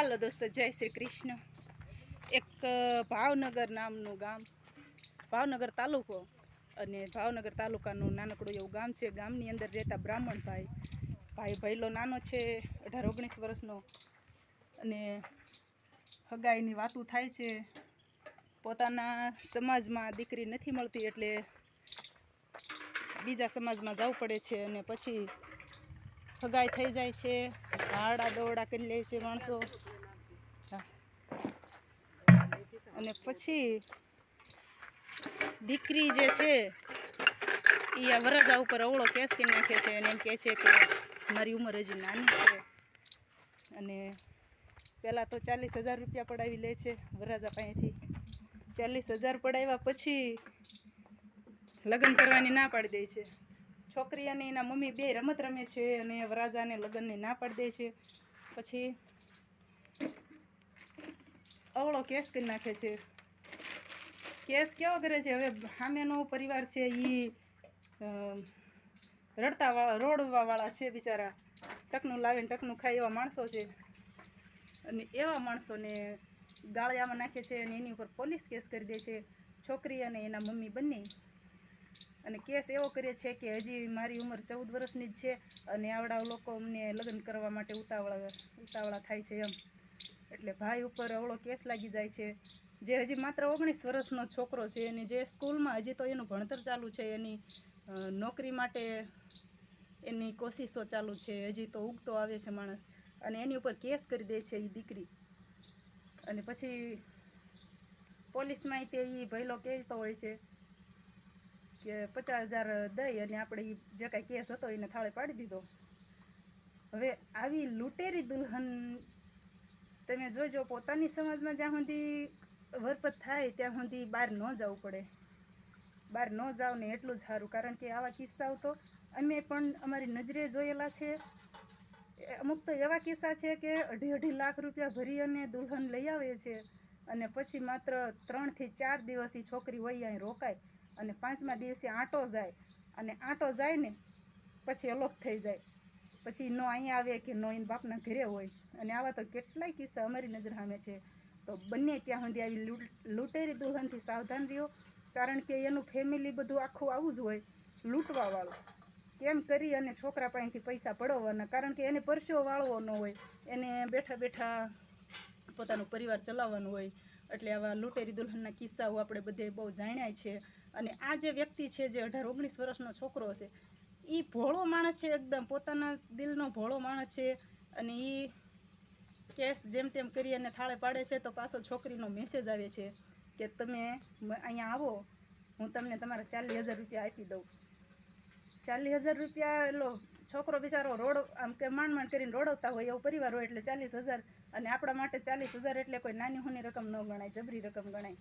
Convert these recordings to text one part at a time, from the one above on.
હાલો દોસ્તો, જય શ્રી કૃષ્ણ. એક ભાવનગર નામનું ગામ. ભાવનગર તાલુકો અને ભાવનગર તાલુકાનું નાનકડું એવું ગામ છે. ગામની અંદર રહેતા બ્રાહ્મણભાઈ. ભાઈ ભૈલો નાનો છે, અઢાર, ઓગણીસ વર્ષનો. અને હગાઈની વાતું થાય છે. પોતાના સમાજમાં દીકરી નથી મળતી એટલે બીજા સમાજમાં જવું પડે છે અને પછી હગાઈ થઈ જાય છે. હાડા દોડા કરી લે છે માણસો. અને પછી દીકરી જે છે એ આ વરજા ઉપર અવળો કેસ નાખે છે અને એમ કહે છે કે મારી ઉંમર હજી નાની છે. અને પહેલાં તો ચાલીસ હજાર રૂપિયા પડાવી લે છે વરરાજા પાસેથી. ચાલીસ હજાર પડાવ્યા પછી લગ્ન કરવાની ના પાડી દે છે. છોકરી અને એના મમ્મી બે રમત રમે છે અને વરાજાને લગ્નને ના પાડી દે છે. પછી અવળો કેસ કરી નાખે છે. કેસ કેવો કરે છે? હવે સામેનો પરિવાર છે એ રડતા રોડવાવાળા છે બિચારા. ટકનું લાવીને ટકનું ખાય એવા માણસો છે. અને એવા માણસોને ગાળિયામાં નાખે છે અને એની ઉપર પોલીસ કેસ કરી દે છે. છોકરી અને એના મમ્મી બંને. અને કેસ એવો કરે છે કે હજી મારી ઉંમર ચૌદ વર્ષની જ છે અને આવડા લોકો અમને લગ્ન કરવા માટે ઉતાવળા ઉતાવળા થાય છે એમ. એટલે ભાઈ ઉપર અવળો કેસ લાગી જાય છે. જે હજી માત્ર ઓગણીસ વર્ષનો છોકરો છે અને જે સ્કૂલમાં હજી તો એનું ભણતર ચાલુ છે, એની નોકરી માટે એની કોશિશો ચાલુ છે, હજી તો ઉગતો આવે છે માણસ. અને એની ઉપર કેસ કરી દે છે એ દીકરી. અને પછી પોલીસમાં તે એ ભયલો કહેતો હોય છે. કે પચાસ હજાર દઈ અને આપણે જે કાંઈ કેસ હતો એને થાળે પાડી દીધો. હવે આવી લૂંટેરી દુલ્હન તમે જોજો, પોતાની સમાજમાં જ્યાં સુધી વરપત થાય ત્યાં સુધી બહાર ન જવું પડે. બહાર ન જાવ ને એટલું જ સારું, કારણ કે આવા કિસ્સાઓ તો અમે પણ અમારી નજરે જોયેલા છે. અમુક તો એવા કિસ્સા છે કે અઢી અઢી લાખ રૂપિયા ભરી અને દુલ્હન લઈ આવે છે અને પછી માત્ર ત્રણથી ચાર દિવસ એ છોકરી હોય અહીં રોકાય. અને પાંચમા દિવસે આંટો જાય અને આંટો જાય ને પછી અલોપ થઈ જાય. પછી નો અહીંયા આવે કે નો એના બાપના ઘરે હોય. અને આવા તો કેટલાય કિસ્સા અમારી નજર સામે છે. તો બંને ત્યાં સુધી આવી લૂંટેરી દુલ્હનથી સાવધાન રહ્યો. કારણ કે એનું ફેમિલી બધું આખું આવું જ હોય, લૂંટવાવાળું. કેમ કરી અને છોકરા પાસેથી પૈસા પડાવવાના? કારણ કે એને પરસ્યો વાળવો ન હોય. એને બેઠા બેઠા પોતાનું પરિવાર ચલાવવાનું હોય. એટલે આવા લૂંટેરી દુલ્હનના કિસ્સાઓ આપણે બધે બહુ જાણ્યા છે. અને આ જે વ્યક્તિ છે, જે અઢાર ઓગણીસ વર્ષનો છોકરો છે એ ભોળો માણસ છે એકદમ. પોતાના દિલનો ભોળો માણસ છે અને એ કેસ જેમ તેમ કરી અને થાળે પાડે છે, તો પાછો છોકરીનો મેસેજ આવે છે કે તમે અહીંયા આવો, હું તમને તમારા ચાલીસ હજાર રૂપિયા આપી દઉં. ચાલીસ હજાર રૂપિયા એલો છોકરો બિચારો રોડ, આમ કે માંડ માંડ કરીને રોડવતા હોય, એવો પરિવાર હોય એટલે ચાલીસ હજાર અને આપણા માટે ચાલીસ હજાર એટલે કોઈ નાની હોની રકમ ન ગણાય, જબરી રકમ ગણાય.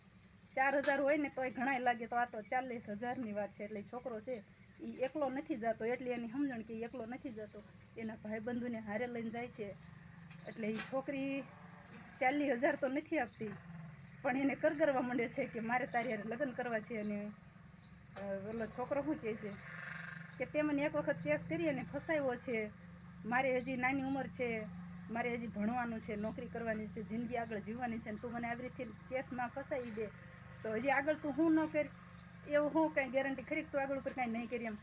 ચાર હજાર હોય ને તોય ઘણાય લાગે. તો આ તો ચાલીસ હજારની વાત છે. એટલે છોકરો છે એ એકલો નથી જતો. એટલે એની સમજણ કે એકલો નથી જતો. એના ભાઈબંધુને હારે લઈને જાય છે. એટલે એ છોકરી ચાલીસ હજાર તો નથી આપતી. પણ એને કરગરવા માંડે છે કે મારે તારી હારે લગ્ન કરવા છે અને ઓલો છોકરો શું કહે છે? કે તે મને એક વખત કેસ કરી અને ફસાયો છે. મારે હજી નાની ઉંમર છે. મારે હજી ભણવાનું છે, નોકરી કરવાની છે, જિંદગી આગળ જીવવાની છે ને તું મને આવી રીતે કેસમાં ફસાવી દે, તો હજી આગળ તું હું ન કરી, એવું હું કાંઈ ગેરંટી ખરી તું આગળ ઉપર કાંઈ નહીં કરી એમ?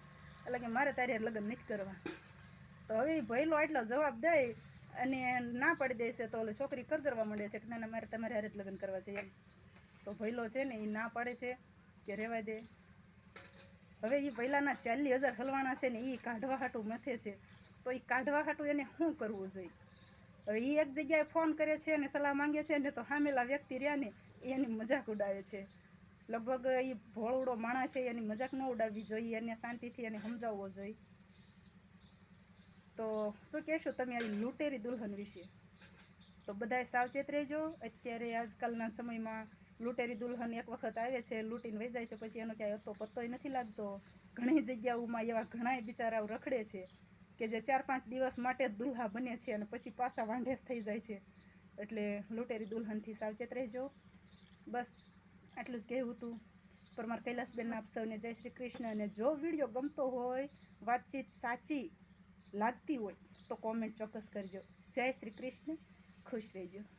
એટલે કે મારે તારી લગ્ન નથી કરવા. તો હવે એ ભયલો એટલો જવાબ દે અને ના પાડી દે છે તો ઓલી છોકરી કર કરવા માંડે છે કે ના મારે તમારે હારે જ લગ્ન કરવા છે એમ. તો ભયલો છે ને એ ના પાડે છે કે રહેવા દે. હવે એ પહેલાંના ચાલીસ હજાર હલવાણા છે ને એ કાઢવા હાટું મથે છે. તો એ કાઢવા હાટું એને શું કરવું જોઈએ? હવે એ એક જગ્યાએ ફોન કરે છે અને સલાહ માંગે છે ને તો હામેલા વ્યક્તિ રહ્યા ને એની મજાક ઉડાવે છે. લગભગ એ ભોળવડો માણસ છે, એની મજાક ન ઉડાવવી જોઈએ, એને શાંતિથી એને સમજાવવો જોઈએ. તો શું કહેશો તમે આવી લૂંટેરી દુલ્હન વિશે? તો બધાય સાવચેત રહેજો. અત્યારે આજકાલના સમયમાં લૂંટેરી દુલ્હન એક વખત આવે છે, લૂંટીને વહી જાય છે, પછી એનો ક્યાંય હતો પત્તોય નથી લાગતો. ઘણી જગ્યાઓમાં એવા ઘણાય બિચારાઓ રખડે છે. કે જે ચાર પાંચ દિવસ માટે જ દુલ્હા બને છે અને પછી પાછા વાંઢેસ થઈ જાય છે. એટલે લૂંટેરી દુલ્હનથી સાવચેત રહેજો. બસ, આટલું જ કહેવું હતું. પરમાર કૈલાસબેન આપ સૌને જય શ્રી કૃષ્ણ. અને જો વીડિયો ગમતો હોય, વાતચીત સાચી લાગતી હોય, તો કોમેન્ટ ચોક્કસ કરજો. જય શ્રી કૃષ્ણ. ખુશ રહેજો.